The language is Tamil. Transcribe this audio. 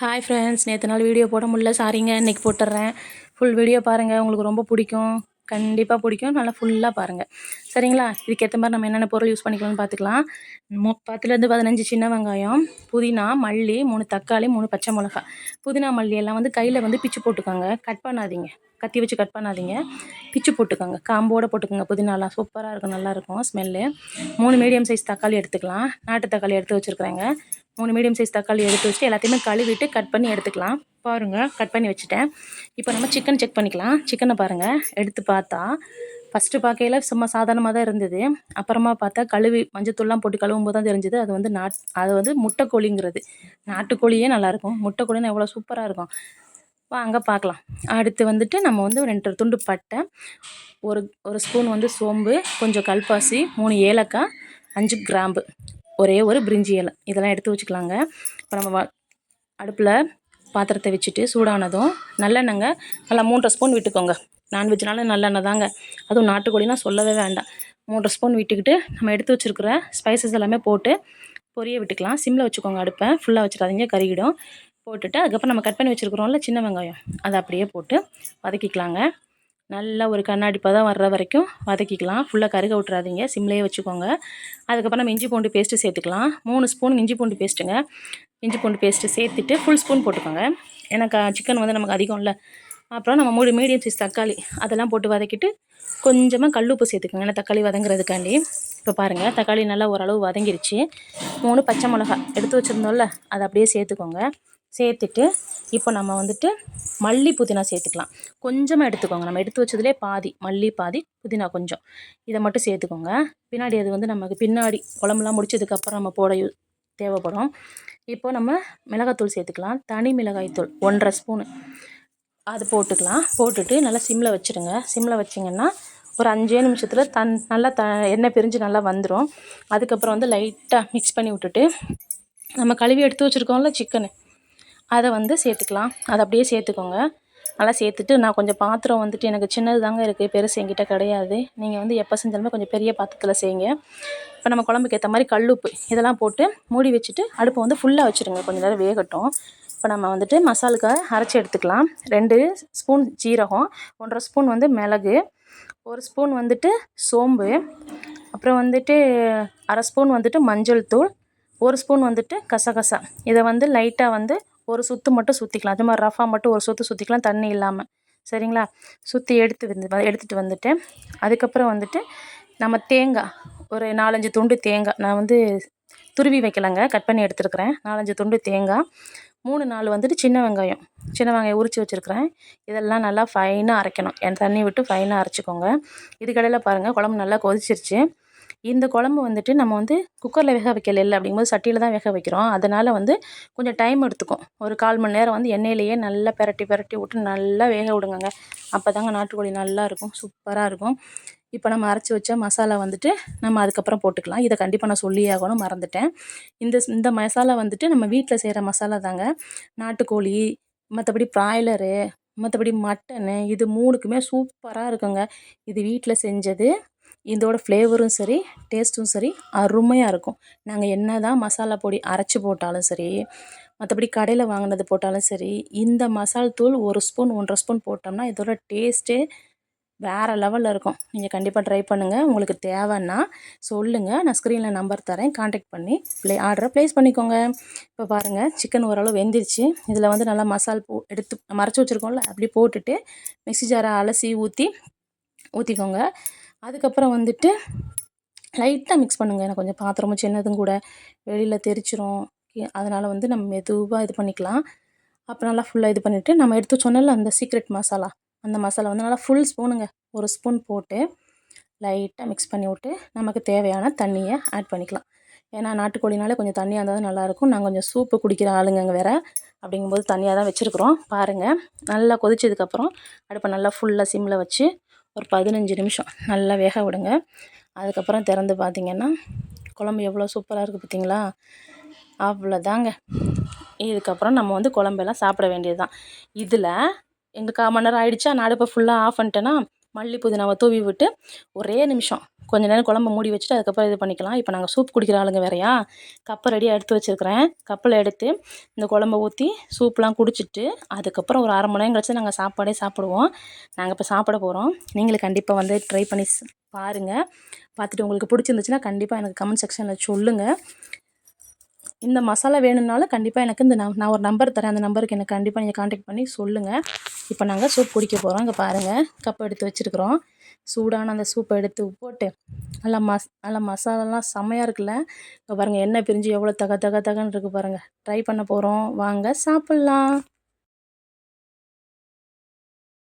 ஹாய் ஃப்ரெண்ட்ஸ் நேற்று நாள் வீடியோ போட முடியல சாரிங்க இன்றைக்கி போட்டுடுறேன் ஃபுல் வீடியோ பாருங்கள் உங்களுக்கு ரொம்ப பிடிக்கும். கண்டிப்பாக பிடிக்கும் நல்லா ஃபுல்லாக பாருங்கள் சரிங்களா? இதுக்கேற்ற மாதிரி நம்ம என்னென்ன பொருள் யூஸ் பண்ணிக்கலாம்னு பார்த்துக்கலாம் மு பத்துலேருந்து பதினஞ்சு சின்ன வெங்காயம் புதினா மல்லி மூணு தக்காளி மூணு பச்சை மிளகா. புதினா மல்லி எல்லாம் வந்து கையில் வந்து பிச்சு போட்டுக்கோங்க. கட் பண்ணாதீங்க. கத்தி வச்சு கட் பண்ணாதீங்க. பிச்சு போட்டுக்கோங்க. காம்போடு போட்டுக்கோங்க. புதினாலாம் சூப்பராக இருக்கும் நல்லாயிருக்கும் ஸ்மெல்லு மூணு மீடியம் சைஸ் தக்காளி எடுத்துக்கலாம். நாட்டு தக்காளி எடுத்து வச்சுருக்குறேங்க. மூணு மீடியம் சைஸ் தக்காளி எடுத்து வச்சுட்டு எல்லாத்தையுமே கழுவிட்டு கட் பண்ணி எடுத்துக்கலாம். பாருங்கள் கட் பண்ணி வச்சுட்டேன். இப்போ நம்ம சிக்கன் செக் பண்ணிக்கலாம். சிக்கனை பாருங்கள் எடுத்து பார்த்தா ஃபஸ்ட்டு பார்க்கையில் சும்மா சாதாரணமாக தான் இருந்தது. அப்புறமா பார்த்தா கழுவி மஞ்சத்தூள்லாம் போட்டு கழுவும் போது தான் தெரிஞ்சுது. அது வந்து நாட் அது வந்து முட்டைக்கோழிங்கிறது. நாட்டுக்கோழியே நல்லாயிருக்கும் முட்டைக்கோழின்னு எவ்வளோ சூப்பராக இருக்கும். வாங்க பார்க்கலாம். அடுத்து வந்துட்டு நம்ம வந்து ரெண்டு துண்டு பட்டை ஒரு ஒரு ஸ்பூன் வந்து சோம்பு கொஞ்சம் கல்பாசி மூணு ஏலக்காய் அஞ்சு கிராம்பு. ஒரே ஒரு பிரிஞ்சி இலை. இதெல்லாம் எடுத்து வச்சுக்கலாங்க. இப்போ நம்ம அடுப்பில் பாத்திரத்தை வச்சுட்டு சூடானதும் நல்லெண்ணெங்க. நல்லா மூன்றரை ஸ்பூன் விட்டுக்கோங்க. நான்வெஜ்னாலும் நல்லெண்ணெய் தாங்க. அதுவும் நாட்டுக்கோழினா சொல்லவே வேண்டாம். மூன்றரை ஸ்பூன் விட்டுக்கிட்டு நம்ம எடுத்து வச்சுருக்கிற ஸ்பைசஸ் எல்லாமே போட்டு பொரிய விட்டுக்கலாம். சிம்மில் வச்சுக்கோங்க அடுப்பை. ஃபுல்லாக வச்சுக்காதீங்க கருகிடும். போட்டுட்டு அதுக்கப்புறம் நம்ம கட் பண்ணி வச்சுருக்குறோம்ல சின்ன வெங்காயம். அதை அப்படியே போட்டு வதக்கிக்கலாங்க. நல்லா ஒரு கண்ணாடி பதம் வர்ற வரைக்கும் வதக்கிக்கலாம். ஃபுல்லாக கருக விட்றாதீங்க சிம்லேயே வச்சுக்கோங்க. அதுக்கப்புறம் நம்ம இஞ்சி பூண்டு பேஸ்ட்டு சேர்த்துக்கலாம். மூணு ஸ்பூன் இஞ்சி பூண்டு பேஸ்ட்டுங்க இஞ்சி பூண்டு பேஸ்ட்டு சேர்த்துட்டு ஃபுல் ஸ்பூன் போட்டுக்கோங்க. எனக்கு சிக்கன் வந்து நமக்கு அதிகம் இல்லை அப்புறம் நம்ம மூணு மீடியம் சைஸ் தக்காளி அதெல்லாம் போட்டு வதக்கிட்டு கொஞ்சமாக கல் உப்பு சேர்த்துக்கோங்க. ஏன்னா தக்காளி வதங்குறதுக்காண்டி. இப்போ பாருங்கள் தக்காளி நல்லா ஓரளவு வதங்கிருச்சு. மூணு பச்சை மிளகா எடுத்து வச்சுருந்தோம்ல அதை அப்படியே சேர்த்துக்கோங்க. சேர்த்துட்டு இப்போ நம்ம வந்துட்டு மல்லி புதினா சேர்த்துக்கலாம். கொஞ்சமாக எடுத்துக்கோங்க. நம்ம எடுத்து வச்சதுலே பாதி மல்லி பாதி புதினா கொஞ்சம். இதை மட்டும் சேர்த்துக்கோங்க. பின்னாடி அது வந்து நமக்கு பின்னாடி குழம்புலாம் முடிச்சதுக்கப்புறம் நம்ம போட தேவைப்படும். இப்போ நம்ம மிளகாத்தூள் சேர்த்துக்கலாம். தனி மிளகாய்த்தூள் ஒன்றரை ஸ்பூனு. அது போட்டுக்கலாம். போட்டுட்டு நல்லா சிம்மில் வச்சுருங்க. சிம்மில் வச்சிங்கன்னா ஒரு அஞ்சே நிமிஷத்தில் தன் நல்லா த எண்ணெய் பிரிஞ்சு நல்லா வந்துடும் அதுக்கப்புறம் வந்து லைட்டாக மிக்ஸ் பண்ணி விட்டுட்டு நம்ம கழுவி எடுத்து வச்சுருக்கோம்ல சிக்கனு அதை வந்து சேர்த்துக்கலாம். அதை அப்படியே சேர்த்துக்கோங்க. நல்லா சேர்த்துட்டு நான் கொஞ்சம் பாத்திரம் வந்துட்டு எனக்கு சின்னது தாங்க இருக்குது பெருசு என்கிட்ட கிடையாது. நீங்கள் வந்து எப்போ செஞ்சாலுமே கொஞ்சம் பெரிய பாத்திரத்தில் செய்யுங்க. இப்போ நம்ம குழம்புக்கு ஏற்ற மாதிரி கல்லுப்பு இதெல்லாம் போட்டு மூடி வச்சுட்டு அடுப்பை வந்து ஃபுல்லாக வச்சுருங்க. கொஞ்சம் நேரம் வேகட்டும். இப்போ நம்ம வந்துட்டு மசாலுக்காக அரைச்சி எடுத்துக்கலாம். ரெண்டு ஸ்பூன் ஜீரகம் ஒன்றரை ஸ்பூன் வந்து மிளகு ஒரு ஸ்பூன் வந்துட்டு சோம்பு அப்புறம் வந்துட்டு அரை ஸ்பூன் வந்துட்டு மஞ்சள் தூள் ஒரு ஸ்பூன் வந்துட்டு கசகசா. இதை வந்து லைட்டாக வந்து ஒரு சுற்று மட்டும் சுற்றிக்கலாம் அது மாதிரி ரஃபாக மட்டும் ஒரு சுற்று சுற்றிக்கலாம் தண்ணி இல்லாமல் சரிங்களா? சுற்றி எடுத்து வந்து எடுத்துகிட்டு வந்துட்டு அதுக்கப்புறம் வந்துட்டு நம்ம தேங்காய் ஒரு நாலஞ்சு துண்டு தேங்காய். நான் வந்து துருவி வைக்கலாங்க கட் பண்ணி எடுத்துருக்குறேன். நாலஞ்சு துண்டு தேங்காய். மூணு நாலு வந்துட்டு சின்ன வெங்காயம். சின்ன வெங்காயம் உரித்து வச்சுருக்கிறேன். இதெல்லாம் நல்லா ஃபைனாக அரைக்கணும். என் தண்ணி விட்டு ஃபைனாக அரைச்சிக்கோங்க. இதுக்கடையில் பாருங்கள் குழம்பு நல்லா கொதிச்சிருச்சு. இந்த குழம்பு வந்துட்டு நம்ம வந்து குக்கரில் வேக வைக்கல இல்லை அப்படிங்கும்போது சட்டியில் தான் வேக வைக்கிறோம். அதனால் வந்து கொஞ்சம் டைம் எடுத்துக்கும். ஒரு கால் மணி நேரம் வந்து எண்ணெயிலேயே நல்லா பெரட்டி பெரட்டி விட்டு நல்லா வேக விடுங்கங்க. அப்போ தாங்க நாட்டுக்கோழி நல்லா இருக்கும். சூப்பராக இருக்கும். இப்போ நம்ம அரைச்சி வச்ச மசாலா வந்துட்டு நம்ம அதுக்கப்புறம் போட்டுக்கலாம். இதை கண்டிப்பாக நான் சொல்லியே ஆகணும். மறந்துட்டேன். இந்த இந்த மசாலா வந்துட்டு நம்ம வீட்டில் செய்கிற மசாலா தாங்க. நாட்டுக்கோழி மற்றபடி ப்ராய்லரு மற்றபடி மட்டனு இது மூணுக்குமே சூப்பராக இருக்குங்க. இது வீட்டில் செஞ்சது இதோட ஃப்ளேவரும் சரி டேஸ்ட்டும் சரி அருமையாக இருக்கும். நாங்கள் என்ன தான் மசாலா பொடி அரைச்சி போட்டாலும் சரி மற்றபடி கடையில் வாங்கினது போட்டாலும் சரி இந்த மசால் தூள் ஒரு ஸ்பூன் ஒன்றரை ஸ்பூன் போட்டோம்னா இதோட டேஸ்ட்டே வேறு லெவலில் இருக்கும். நீங்கள் கண்டிப்பாக ட்ரை பண்ணுங்கள் உங்களுக்கு தேவைன்னா சொல்லுங்கள் நான் ஸ்க்ரீனில் நம்பர் தரேன். காண்டாக்ட் பண்ணி ப்ளே ஆர்டரை ப்ளேஸ் பண்ணிக்கோங்க. இப்போ பாருங்கள் சிக்கன் ஓரளவு வெந்துருச்சு. இதில் வந்து நல்லா மசால் போ எடுத்து மறைச்சி வச்சுருக்கோம்ல அப்படி போட்டுட்டு மிக்ஸி ஜாரை அலசி ஊற்றி ஊற்றிக்கோங்க அதுக்கப்புறம் வந்துட்டு லைட்டாக மிக்ஸ் பண்ணுங்கள் எனக்கு கொஞ்சம் பாத்திரமும் சின்னதும் கூட. வெளியில் தெரிச்சிரும். அதனால் வந்து நம்ம மெதுவாக இது பண்ணிக்கலாம். அப்புறம் நல்லா ஃபுல்லாக இது பண்ணிவிட்டு நம்ம எடுத்து சொன்னல அந்த சீக்ரெட் மசாலா அந்த மசாலா வந்து நல்லா ஃபுல் ஸ்பூனுங்க ஒரு ஸ்பூன் போட்டு லைட்டாக மிக்ஸ் பண்ணி விட்டு நமக்கு தேவையான தண்ணியை ஆட் பண்ணிக்கலாம். ஏன்னா நாட்டுக்கோழினாலே கொஞ்சம் தண்ணியாக இருந்தால் தான் நல்லாயிருக்கும். நாங்கள் கொஞ்சம் சூப்பு குடிக்கிற ஆளுங்க வேறு. அப்படிங்கும்போது தண்ணியாக தான் வச்சுருக்குறோம். பாருங்கள் நல்லா கொதிச்சதுக்கப்புறம் அடுப்பை நல்லா ஃபுல்லாக சிம்மில் வச்சு ஒரு பதினஞ்சு நிமிஷம் நல்லா வேக விடுங்க. அதுக்கப்புறம் திறந்து பார்த்திங்கன்னா குழம்பு எவ்வளோ சூப்பராக இருக்குது பார்த்திங்களா? அவ்வளோதாங்க. இதுக்கப்புறம் நம்ம வந்து குழம்பெல்லாம் சாப்பிட வேண்டியது தான் இதில் எங்கள் கால் மணி நேரம் ஆகிடுச்சா நான் அடுப்பை ஃபுல்லாக ஆஃப் பண்ணிட்டேன்னா மல்லி புதினாவை தூவி விட்டு ஒரே நிமிஷம் கொஞ்ச நேரம் குழம்பு மூடி வச்சுட்டு அதுக்கப்புறம் இது பண்ணிக்கலாம். இப்போ நாங்கள் சூப் குடிக்கிற ஆளுங்க வேறையா? கப்பை ரெடியாக எடுத்து வச்சுருக்கிறேன். கப்பில் எடுத்து இந்த குழம்ப ஊற்றி சூப்லாம் குடிச்சிட்டு அதுக்கப்புறம் ஒரு அரை மணி நேரம் கழிச்சு நாங்கள் சாப்பாடே சாப்பிடுவோம். நாங்கள் இப்போ சாப்பிட போகிறோம் நீங்களும் கண்டிப்பாக வந்து ட்ரை பண்ணி பாருங்கள் பார்த்துட்டு உங்களுக்கு பிடிச்சிருந்துச்சுன்னா கண்டிப்பாக எனக்கு கமெண்ட் செக்ஷனில் சொல்லுங்கள் இந்த மசாலா வேணும்னாலும் கண்டிப்பாக எனக்கு இந்த நான் ஒரு நம்பர் தரேன். அந்த நம்பருக்கு எனக்கு கண்டிப்பாக நீங்கள் காண்டாக்ட் பண்ணி சொல்லுங்கள் இப்போ நாங்கள் சூப் குடிக்க போகிறோம் இங்கே பாருங்கள் கப் எடுத்து வச்சுருக்குறோம். சூடான அந்த சூப்பை எடுத்து போட்டு நல்லா மஸ் நல்லா மசாலாலாம் செம்மையாக இருக்குல்ல? இப்போ பாருங்கள் எண்ணெய் பிரிஞ்சு எவ்வளோ தக தக தகன்னு இருக்குது பாருங்கள் ட்ரை பண்ண போகிறோம் வாங்க சாப்பிட்லாம்.